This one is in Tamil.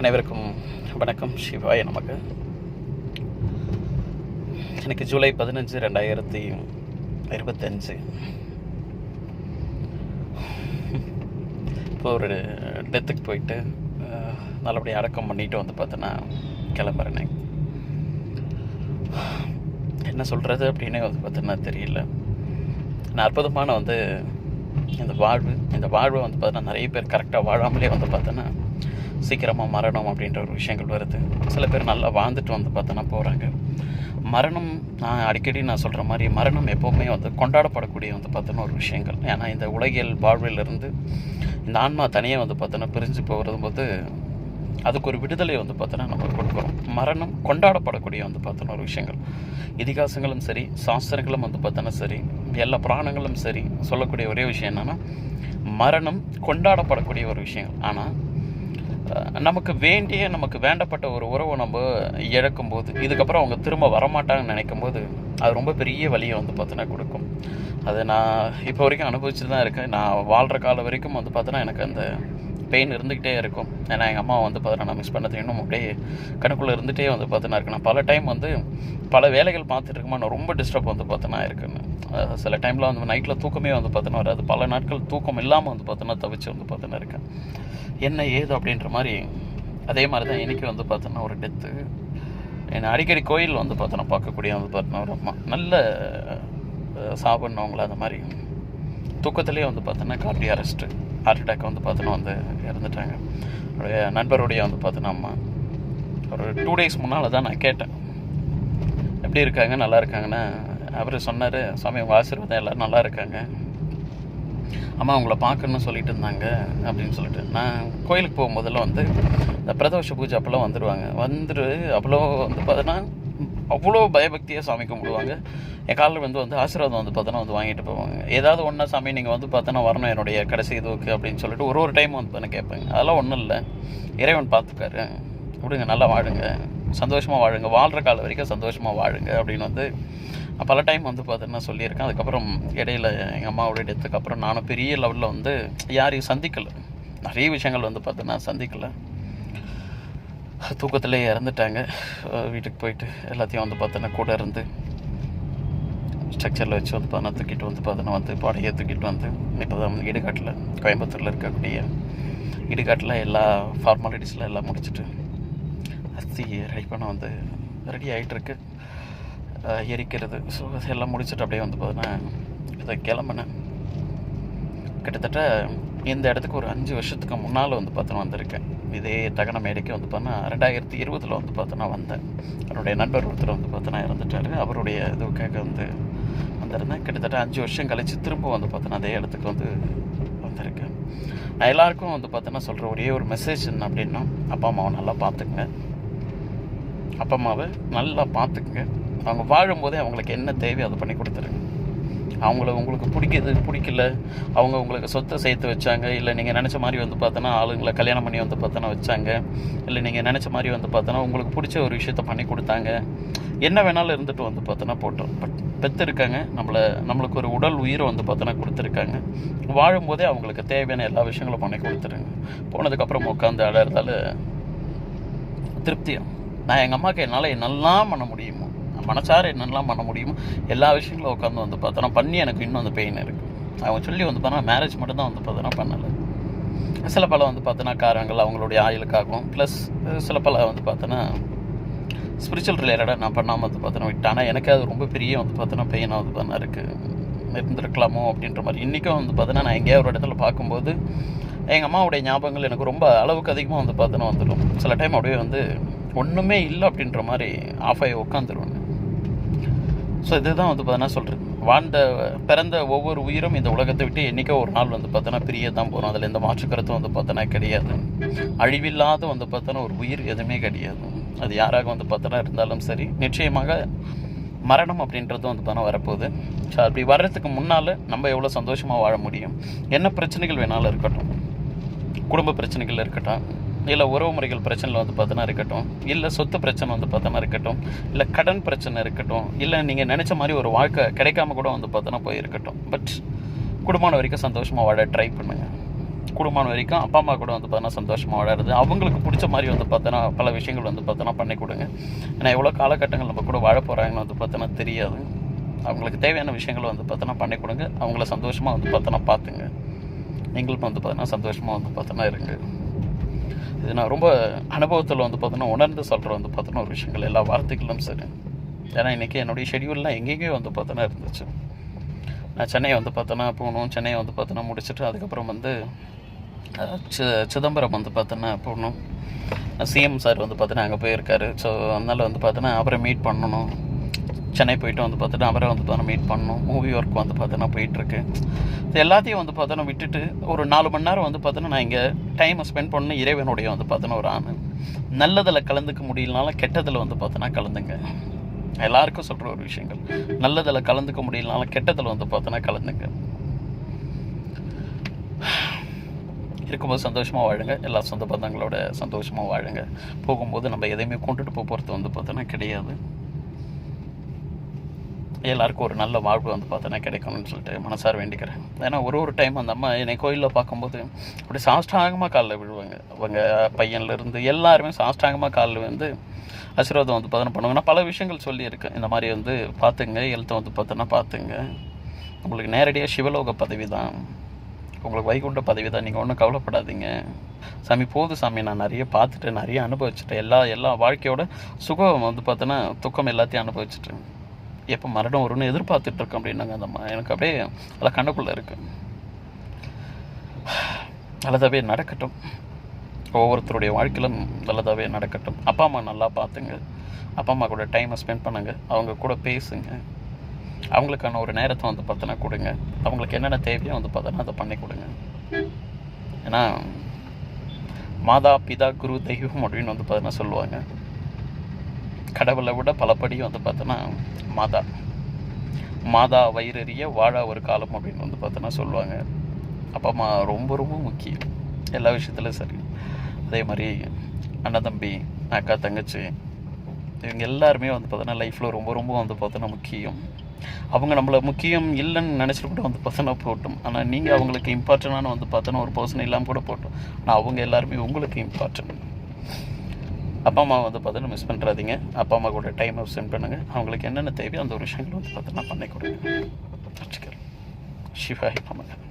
அனைவருக்கும் வணக்கம். சிவாய நமக்கு எனக்கு ஜூலை பதினஞ்சு ரெண்டாயிரத்தி இருபத்தஞ்சு. இப்போ ஒரு டெத்துக்கு போயிட்டு நல்லபடியாக அடக்கம் பண்ணிட்டு வந்து பார்த்தோன்னா கிளம்புறேனே. என்ன சொல்கிறது அப்படின்னே வந்து பார்த்தோன்னா தெரியல. நான் அற்புதமான வந்து இந்த வாழ்வு இந்த வாழ்வை வந்து பார்த்தோன்னா நிறைய பேர் கரெக்டாக வாழாமலே வந்து பார்த்தோன்னா சீக்கிரமாக மரணம் அப்படின்ற ஒரு விஷயங்கள் வருது. சில பேர் நல்லா வாழ்ந்துட்டு வந்து பார்த்தோன்னா போகிறாங்க மரணம் நான் அடிக்கடி நான் சொல்கிற மாதிரி மரணம் எப்போவுமே வந்து கொண்டாடப்படக்கூடிய வந்து பார்த்தோன்னா ஒரு விஷயங்கள். ஏன்னா இந்த உலகியல் வாழ்விலிருந்து இந்த ஆன்மா தனியாக வந்து பார்த்தோன்னா பிரிஞ்சு போகிறது போது அதுக்கு ஒரு விடுதலை வந்து பார்த்தோன்னா நம்ம கொடுக்குறோம். மரணம் கொண்டாடப்படக்கூடிய வந்து பார்த்தோன்னா ஒரு விஷயங்கள். இதிகாசங்களும் சரி சாஸ்திரங்களும் வந்து பார்த்தோன்னா சரி எல்லா புராணங்களும் சரி சொல்லக்கூடிய ஒரே விஷயம் என்னென்னா மரணம் கொண்டாடப்படக்கூடிய ஒரு விஷயங்கள். ஆனால் நமக்கு வேண்டிய நமக்கு வேண்டப்பட்ட ஒரு உறவை நம்ம இழக்கும்போது இதுக்கப்புறம் அவங்க திரும்ப வரமாட்டாங்கன்னு நினைக்கும் போது அது ரொம்ப பெரிய வலியை வந்து பார்த்தோன்னா கொடுக்கும். அது நான் இப்போ வரைக்கும் அனுபவிச்சுட்டு தான் இருக்கேன். நான் வாழ்கிற காலம் வரைக்கும் வந்து பார்த்தோன்னா எனக்கு அந்த பெயின் இருந்துக்கிட்டே இருக்கும் ஏன்னா எங்கள் அம்மா வந்து பார்த்தோன்னா நான் மிஸ் பண்ணது இன்னும் அப்படியே கணக்குள்ளே இருந்துகிட்டே வந்து பார்த்தோன்னா இருக்கு நான் பல டைம் வந்து பல வேலைகள் பார்த்துட்டு இருக்குமா நான் ரொம்ப டிஸ்டர்ப் வந்து பார்த்தோன்னா இருக்குன்னு அஹ் சில டைமில் வந்து நைட்டில் தூக்கமே வந்து பார்த்தோன்னா வராது பல நாட்கள் தூக்கம் இல்லாமல் வந்து பார்த்தோன்னா தவிச்சு வந்து பார்த்தோன்னா இருக்கேன் என்ன ஏது அப்படின்ற மாதிரி அதே மாதிரி தான் இன்றைக்கி வந்து பார்த்தோன்னா ஒரு டெத்து என்னை அடிக்கடி கோயில் வந்து பார்த்தோன்னா பார்க்கக்கூடிய வந்து பார்த்தோன்னா ஒரு அம்மா நல்ல சாப்பிட்ணவங்கள அந்த மாதிரி தூக்கத்திலே வந்து பார்த்தோன்னா கார்டி அரெஸ்ட்டு ஹார்ட் அட்டாக் வந்து பார்த்தோன்னா வந்து இறந்துட்டாங்க. அவருடைய நண்பருடைய வந்து பார்த்தோன்னா அம்மா. ஒரு டூ டேஸ் முன்னால் தான் நான் கேட்டேன். எப்படி இருக்காங்க? நல்லா இருக்காங்கன்னா? அவர் சொன்னார் சுவாமி உங்கள் ஆசீர்வாதம் எல்லோரும் நல்லா இருக்காங்க. அம்மா அவங்கள பார்க்கணும்னு சொல்லிட்டு இருந்தாங்க அப்படின்னு சொல்லிட்டு. நான் கோயிலுக்கு போகும்போதெல்லாம் வந்து இந்த பிரதோஷ பூஜை அப்போல்லாம் வந்துடுவாங்க வந்துட்டு அவ்வளோ வந்து பார்த்தோன்னா அவ்வளோ பயபக்தியாக சாமி கும்பிடுவாங்க. என் காலில் வந்து வந்து ஆசீர்வாதம் வந்து பார்த்தோன்னா வந்து வாங்கிட்டு போவாங்க. ஏதாவது ஒன்றா சாமி நீங்கள் வந்து பார்த்தோன்னா வரணும் என்னுடைய கடைசி இதுவுக்கு அப்படின்னு சொல்லிட்டு ஒரு ஒரு டைம் வந்து பண்ண கேட்பேங்க. அதெல்லாம் ஒன்றும் இல்லை. இறைவன் பார்த்துக்காரு விடுங்க நல்லா வாழுங்க. சந்தோஷமாக வாழுங்க. வாழ்கிற காலம் வரைக்கும் சந்தோஷமாக வாழுங்க அப்படின்னு வந்து பல டைம் வந்து பார்த்தோன்னா சொல்லியிருக்கேன். அதுக்கப்புறம் இடையில எங்கள் அம்மாவோட டெத்துக்கு அப்புறம் நானும் பெரிய லெவலில் வந்து யாரையும் சந்திக்கலை. நிறைய விஷயங்கள் வந்து பார்த்தோன்னா சந்திக்கலை. தூக்கத்திலே இறந்துட்டாங்க. வீட்டுக்கு போயிட்டு எல்லாத்தையும் வந்து பார்த்தோன்னா கூட இருந்து ஸ்ட்ரக்சரில் வச்சு வந்து பார்த்தா தூக்கிட்டு வந்து பார்த்தோன்னா வந்து பாடையை தூக்கிட்டு வந்து இப்போ தான் இடுகாட்டில் கோயம்புத்தூரில் இருக்கக்கூடிய இடுகாட்டில் எல்லா ஃபார்மாலிட்டிஸில் எல்லாம் முடிச்சுட்டு அஸ்தி ரெடி பண்ண வந்து ரெடி ஆகிட்டுருக்கு எரிக்கிறது. ஸோ எல்லாம் முடிச்சுட்டு அப்படியே வந்து பார்த்தோன்னா இதை கிளம்புனேன். கிட்டத்தட்ட இந்த இடத்துக்கு ஒரு அஞ்சு வருஷத்துக்கு முன்னால் வந்து பார்த்தோன்னா வந்திருக்கேன். இதே தகன மேடைக்கு வந்து பார்த்தோன்னா ரெண்டாயிரத்தி இருபதில் வந்து பார்த்தோன்னா வந்தேன். என்னுடைய நண்பர் ஒருத்தர் வந்து பார்த்தோன்னா இறந்துட்டார். அவருடைய இதுக்காக வந்து வந்திருந்தேன். கிட்டத்தட்ட அஞ்சு வருஷம் கழித்து திரும்ப வந்து பார்த்தோன்னா அதே இடத்துக்கு வந்து வந்திருக்கேன். நான் எல்லாருக்கும் வந்து பார்த்தோன்னா சொல்கிற ஒரே ஒரு மெசேஜ் என்ன அப்படின்னா அப்பா அம்மாவை நல்லா பார்த்துக்குங்க. அப்பா அம்மாவை நல்லா பார்த்துக்குங்க. அவங்க வாழும்போதே அவங்களுக்கு என்ன தேவையோ அதை பண்ணி கொடுத்துருங்க. அவங்கள உங்களுக்கு பிடிக்கிறது பிடிக்கல. அவங்க உங்களுக்கு சொத்தை சேர்த்து வச்சாங்க. இல்லை நீங்கள் நினச்ச மாதிரி வந்து பார்த்தோன்னா ஆளுங்களை கல்யாணம் பண்ணி வந்து பார்த்தோன்னா வச்சாங்க. இல்லை நீங்கள் நினச்ச மாதிரி வந்து பார்த்தோன்னா உங்களுக்கு பிடிச்ச ஒரு விஷயத்த பண்ணி கொடுத்தாங்க. என்ன வேணாலும் இருந்துட்டு வந்து பார்த்தோன்னா போட்டோம். பட் பெற்றிருக்காங்க நம்மளை நம்மளுக்கு ஒரு உடல் உயிரை வந்து பார்த்தோன்னா கொடுத்துருக்காங்க. வாழும்போதே அவங்களுக்கு தேவையான எல்லா விஷயங்களும் பண்ணி கொடுத்துருங்க. போனதுக்கப்புறம் உட்காந்து அழறதால திருப்தியாக நான் எங்கள் அம்மாவுக்கு என்னால் என்னெல்லாம் பண்ண முடியுமோ? மனசார என்னெல்லாம் பண்ண முடியுமோ எல்லா விஷயங்களும் உட்காந்து வந்து பார்த்தோன்னா பண்ணி எனக்கு இன்னும் அந்த பெயின் இருக்குது அவங்க சொல்லி வந்து பார்த்தோன்னா மேரேஜ் மட்டும் தான் வந்து பார்த்தோன்னா பண்ணலை. சில பல வந்து பார்த்தோன்னா காரங்கள் அவங்களுடைய ஆயுளுக்காகவும் ப்ளஸ் சில பல வந்து பார்த்தோன்னா ஸ்பிரிச்சுவல் ரிலேட்டடாக நான் பண்ணாமல் வந்து பார்த்தோன்னா விட்டேன். ஆனால் எனக்கு அது ரொம்ப பெரிய வந்து பார்த்தோன்னா பெயினாக வந்து பார்த்தா இருக்குது இருந்திருக்கலாமோ அப்படின்ற மாதிரி. இன்றைக்கும் வந்து பார்த்தோன்னா நான் எங்கேயாவது ஒரு இடத்துல பார்க்கும்போது எங்கள் அம்மாவுடைய ஞாபகங்கள் எனக்கு ரொம்ப அளவுக்கு அதிகமாக வந்து பார்த்தோன்னா வந்துடும். சில டைம் அப்படியே வந்து ஒன்றுமே இல்லை அப்படின்ற மாதிரி ஆஃப் ஆகி உட்காந்துருவேன் ஸோ இதுதான் வந்து பார்த்தோன்னா சொல்கிறேன் வாழ்ந்த பிறந்த ஒவ்வொரு உயிரும் இந்த உலகத்தை விட்டு என்றைக்கோ ஒரு நாள் வந்து பார்த்தோன்னா பிரிய தான் போகிறோம் அதில் எந்த மாற்று கருத்தும் வந்து பார்த்தோன்னா கிடையாது. அழிவில்லாத வந்து பார்த்தோன்னா ஒரு உயிர் எதுவுமே கிடையாது. அது யாராக வந்து பார்த்தோன்னா இருந்தாலும் சரி நிச்சயமாக மரணம் அப்படின்றது வந்து பார்த்தா வரப்போகுது. ஸோ அப்படி வர்றதுக்கு முன்னால் நம்ம எவ்வளோ சந்தோஷமாக வாழ முடியும்? என்ன பிரச்சனைகள் வேணாலும் இருக்கட்டும். குடும்ப பிரச்சனைகள் இருக்கட்டும். இல்லை உறவு முறைகள் பிரச்சனையில் வந்து பார்த்தோன்னா இருக்கட்டும் இல்லை சொத்து பிரச்சனை வந்து பார்த்தோன்னா இருக்கட்டும் இல்லை கடன் பிரச்சனை இருக்கட்டும் இல்லை நீங்கள் நினச்ச மாதிரி ஒரு வாழ்க்கை கிடைக்காம கூட வந்து பார்த்தோன்னா போயிருக்கட்டும் பட் குடும்பம் வரைக்கும் சந்தோஷமாக வாழ ட்ரை பண்ணுங்கள் குடும்பம் வரைக்கும் அப்பா அம்மா கூட வந்து பார்த்தோன்னா சந்தோஷமாக வாழறது அவங்களுக்கு பிடிச்ச மாதிரி வந்து பார்த்தோன்னா பல விஷயங்கள் வந்து பார்த்தோன்னா பண்ணி கொடுங்க ஏன்னா எவ்வளோ காலகட்டங்கள் நம்ம கூட வாழ போகிறாங்கன்னு வந்து பார்த்தோன்னா தெரியாது அவங்களுக்கு தேவையான விஷயங்களை வந்து பார்த்தோன்னா பண்ணி கொடுங்க அவங்கள சந்தோஷமாக வந்து பார்த்தோன்னா பார்த்துங்க நீங்களும் வந்து பார்த்தோன்னா சந்தோஷமாக வந்து பார்த்தோன்னா இருங்க இது நான் ரொம்ப அனுபவத்தில் வந்து பார்த்தோன்னா உணர்ந்து சொல்கிற வந்து பார்த்தோன்னா ஒரு விஷயங்கள் எல்லா வார்த்தைகளும் சரி. ஏன்னா இன்றைக்கி என்னுடைய ஷெடியூல்லாம் எங்கெங்கேயோ வந்து பார்த்தோன்னா இருந்துச்சு. நான் சென்னை வந்து பார்த்தோன்னா போகணும் சென்னை வந்து பார்த்தோன்னா முடிச்சுட்டு அதுக்கப்புறம் வந்து சி சிதம்பரம் வந்து பார்த்தோன்னா போகணும். சிஎம் சார் வந்து பார்த்தோன்னா அங்கே போயிருக்காரு. ஸோ அதனால் வந்து பார்த்தோன்னா அவரை மீட் பண்ணணும். சென்னை போயிட்டு வந்து பார்த்தோன்னா அவரை வந்து பார்த்தோன்னா மீட் பண்ணணும். மூவி ஒர்க் வந்து பார்த்தோன்னா போயிட்டுருக்கு. இது எல்லாத்தையும் வந்து பார்த்தோன்னா விட்டுட்டு ஒரு நாலு மணி நேரம் வந்து பார்த்தோன்னா நான் இங்கே டைமை ஸ்பெண்ட் பண்ணணும் இறைவனுடைய வந்து பார்த்தோன்னா ஒரு ஆண் நல்லதில் கலந்துக்க முடியலனாலும் கெட்டதில் வந்து பார்த்தோன்னா கலந்துங்க. எல்லாருக்கும் சொல்கிற ஒரு விஷயங்கள். நல்லதில் கலந்துக்க முடியலனாலும் கெட்டதில் வந்து பார்த்தோன்னா கலந்துங்க. இருக்கும்போது சந்தோஷமாக வாழுங்க. எல்லா சொந்த பந்தங்களோட சந்தோஷமாக வாழுங்க. போகும்போது நம்ம எதையுமே கொண்டுட்டு போக போகிறது வந்து பார்த்தோன்னா கிடையாது. எல்லாருக்கும் ஒரு நல்ல வாழ்வு வந்து பார்த்தோன்னா கிடைக்கணும்னு சொல்லிட்டு மனசார வேண்டிக்கிறேன். ஏன்னா ஒரு ஒரு டைம் அந்த அம்மா என்னை கோயிலில் பார்க்கும்போது அப்படி சாஷ்டாங்கமாக காலில் விழுவாங்க. அவங்க பையன்லேருந்து எல்லாருமே சாஷ்டாங்கமாக காலில் வந்து ஆசீர்வாதம் வந்து பார்த்தோன்னா பண்ணுவாங்க. நான் பல விஷயங்கள் சொல்லியிருக்கேன். இந்த மாதிரி வந்து பார்த்துங்க எழுத்தை வந்து பார்த்தோன்னா பார்த்துங்க. உங்களுக்கு நேரடியாக சிவலோக பதவி தான். உங்களுக்கு வைகுண்ட பதவி தான். நீங்கள் ஒன்றும் கவலைப்படாதீங்க. சாமி போது சாமி. நான் நிறைய பார்த்துட்டு நிறைய அனுபவிச்சுட்டேன். எல்லா எல்லா வாழ்க்கையோட சுகம் வந்து பார்த்தோன்னா துக்கம் எல்லாத்தையும் அனுபவிச்சுட்டேன். எப்போ மரணம் வரும்னு எதிர்பார்த்துட்ருக்கோம் அப்படின்னாங்க அந்த அம்மா. எனக்கு அப்படியே அதெல்லாம் கண்ணுக்குள்ளே இருக்கு. நல்லதாகவே நடக்கட்டும். ஒவ்வொருத்தருடைய வாழ்க்கையிலும் நல்லதாகவே நடக்கட்டும். அப்பா அம்மா நல்லா பார்த்துங்க. அப்பா அம்மா கூட டைமை ஸ்பெண்ட் பண்ணுங்க. அவங்க கூட பேசுங்க. அவங்களுக்கான ஒரு நேரத்தை வந்து பார்த்தோன்னா கொடுங்க. அவங்களுக்கு என்னென்ன தேவையோ வந்து பார்த்தோன்னா அதை பண்ணி கொடுங்க. ஏன்னா மாதா பிதா குரு தெய்வம் அப்படின்னு வந்து பார்த்தீங்கன்னா சொல்லுவாங்க. கடவுளை விட பலபடி வந்து பார்த்தோன்னா மாதா. மாதா வயிறறிய வாழா ஒரு காலம் அப்படின்னு வந்து பார்த்தோன்னா சொல்லுவாங்க. அப்பா அம்மா ரொம்ப ரொம்ப முக்கியம். எல்லா விஷயத்துலையும் சரி. அதே மாதிரி அண்ணன் தம்பி அக்கா தங்கச்சி இவங்க எல்லாருமே வந்து பார்த்தோன்னா லைஃப்பில் ரொம்ப ரொம்ப வந்து பார்த்தோன்னா முக்கியம். அவங்க நம்மளை முக்கியம் இல்லைன்னு நினச்சிட்டு கூட வந்து பார்த்தோன்னா போட்டோம். ஆனால் நீங்கள் அவங்களுக்கு இம்பார்ட்டண்டான வந்து பார்த்தோன்னா ஒரு பர்சன் இல்லாமல் கூட போட்டோம். ஆனால் அவங்க எல்லாருமே உங்களுக்கு இம்பார்ட்டன்ட் அப்பா அம்மா வந்து பார்த்தோன்னா மிஸ் பண்ணுறாதீங்க அப்பா அம்மா கூட டைம் ஸ்பெண்ட் பண்ணுங்கள் அவங்களுக்கு என்னென்ன தேவையோ அந்த ஒரு விஷயங்கள் வந்து பார்த்தீங்கன்னா பண்ணி கொடுங்க வச்சுக்கிறேன் சிவாய் நமக்கு